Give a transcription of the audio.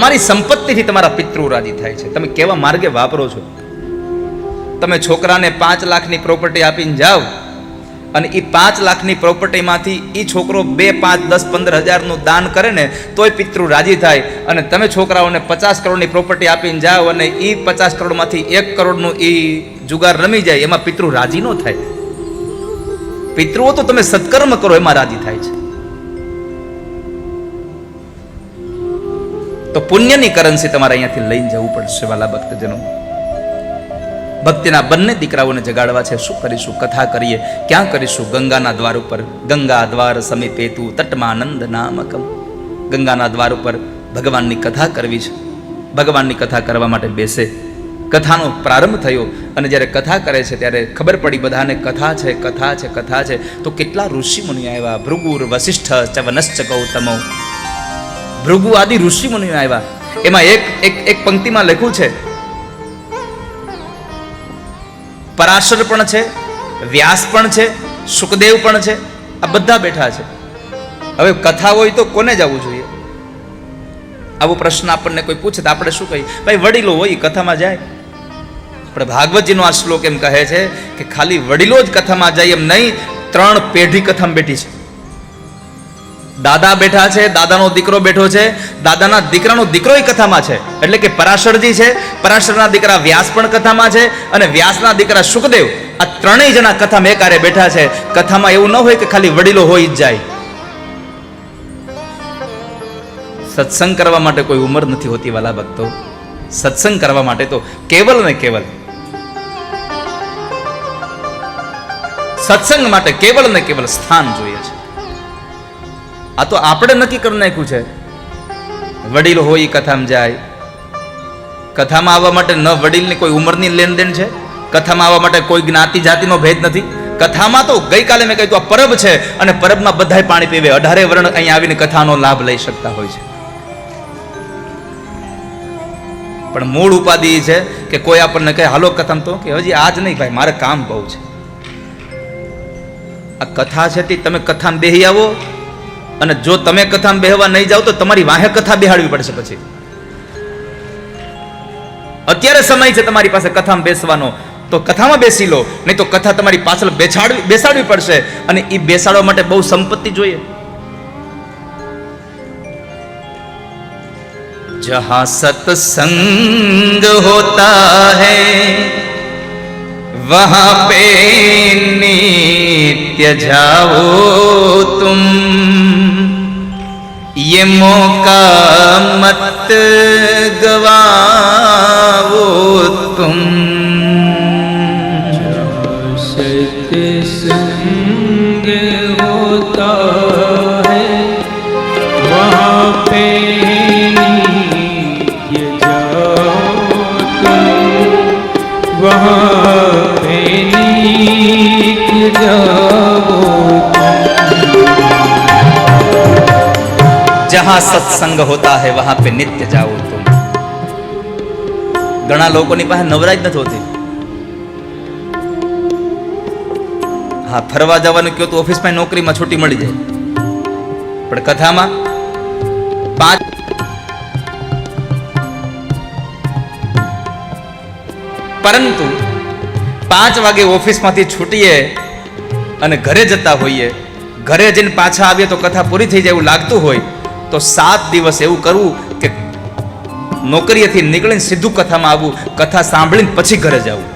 તમારી સંપત્તિથી તમારા પિતૃ રાજી થાય છે. તમે કેવા માર્ગે વાપરો છો? તમે છોકરાને પાંચ લાખની પ્રોપર્ટી આપીને જાઓ અને એ પાંચ લાખની પ્રોપર્ટીમાંથી એ છોકરો બે, પાંચ, દસ, પંદર હજારનું દાન કરે ને, તોય પિતૃ રાજી થાય. અને તમે છોકરાઓને પચાસ કરોડની પ્રોપર્ટી આપીને જાઓ અને એ પચાસ કરોડમાંથી એક કરોડનું એ જુગાર રમી જાય, એમાં પિતૃ રાજી ન થાય. પિતૃઓ તો તમે સત્કર્મ કરો, એમાં રાજી થાય છે. તો પુણ્યની કરન્સી તમારે અહીંયાથી લઈને જવું પડશે, વાલા ભક્તજનો. ભક્તિના બંને દીકરાઓને જગાડવા છે, શું કરીશું, કથા કરીએ, ક્યાં કરીશું? ગંગાના દ્વાર ઉપર, ગંગા દ્વાર સમીપે તું તટમાનંદ નામકમ. ગંગાના દ્વાર ઉપર ભગવાનની કથા કરવી છે. ભગવાનની કથા કરવા માટે બેસે. કથાનો પ્રારંભ થયો અને જ્યારે કથા કરે છે, ત્યારે ખબર પડી બધાને કથા છે કથા છે કથા છે. તો કેટલા ઋષિ મુનિ આવ્યા? ભૃગુર વસિષ્ઠ ચવનશ્ચ ગૌતમો. ભૃગુ આદિ ઋષિ મુનિઓ આવ્યા. એમાં એક એક એક પંક્તિમાં લખ્યું છે, પરાશર પણ છે, વ્યાસ પણ છે, સુખદેવ પણ છે, આ બધા બેઠા છે. હવે કથા હોય તો કોને જવું જોઈએ? આવો પ્રશ્ન આપણને કોઈ પૂછે તો આપણે શું કહીએ? ભાઈ, વડીલો હોય કથામાં જાય. પણ ભાગવતજીનો આ શ્લોક એમ કહે છે કે ખાલી વડીલો જ કથામાં જાય એમ નહીં, ત્રણ પેઢી કથામાં બેઠી છે. દાદા બેઠા છે, દાદાનો દીકરો બેઠો છે. દાદાના દીકરાનો દીકરો કથામાં છે. એટલે કે પરાશરજી છે. પરાશરના દીકરા વ્યાસ પણ કથામાં છે અને વ્યાસના દીકરા સુખદેવ આ ત્રણેય જણા કથામાં એકારે બેઠા છે. કથામાં એવું ન હોય કે ખાલી વડીલો હોય જ જાય. સત્સંગ કરવા માટે કોઈ ઉંમર નથી હોતી વાલા ભક્તો. સત્સંગ કરવા માટે તો કેવલ ને કેવલ. સત્સંગ માટે કેવલ ને કેવલ સ્થાન જોઈએ છે. આ તો આપણે નક્કી કરી નાખ્યું છે. વડીલ હોય એ કથામાં જાય. કથામાં આવવા માટે ન વડીલની કોઈ ઉંમરની લેનદેન છે? કથામાં આવવા માટે કોઈ જ્ઞાતિ જાતિનો ભેદ નથી? કથામાં તો ગઈકાલે મેં કહ્યું આ પરબ છે અને પરબમાં બધાય પાણી પીવે. અઢારે વર્ણ અહીંયા આવીને કથાનો લાભ લઈ શકતા હોય છે. પણ મૂળ ઉપાધિ છે કે કોઈ આપણને કહે, હાલો કથામાં તો? કે હજી આજ નહીં ભાઈ, મારે કામ બહુ છે. આ કથા છે તે તમે કથામાં બેહી આવો. અને જો તમે કથામાં બેહવા નહીં જાઓ તો તમારી વાહે કથા બેહાડવી પડશે પછી અત્યારે સમય છે તમારી પાસે કથામાં બેસવાનો તો કથામાં બેસી લો નહીં તો કથા તમારી પાછળ બેસાડવી બેસાડવી પડશે અને એ બેસાડવા માટે બહુ સંપત્તિ જોઈએ જહાં સત્સંગ હોતા હૈ वहाँ पे नित्य जाओ तुम ये मौका मत गवाओ तुम सत्संग होता है वहाँ पे नित्य जाओ तुम वहाँ જ્યાં સત્સંગ હોતા હૈ વહાં પે નિત્ય જાઓ તું ઘણા લોકોની પાસે નવરાજ નથી હોતી હા ફરવા જવાનું કયો તો ઓફિસમાં નોકરીમાં છૂટી મળી જાય પણ કથામાં પાંચ પરંતુ પાંચ વાગે ઓફિસમાંથી છૂટીએ અને ઘરે જતા હોઈએ ઘરે જઈને પાછા આવીએ તો કથા પૂરી થઈ જાય એવું લાગતું હોય તો સાત દિવસ એવું કરવું કે નોકરીએથી નીકળીને સીધું કથામાં આવવું, કથા સાંભળીને પછી ઘરે જવું.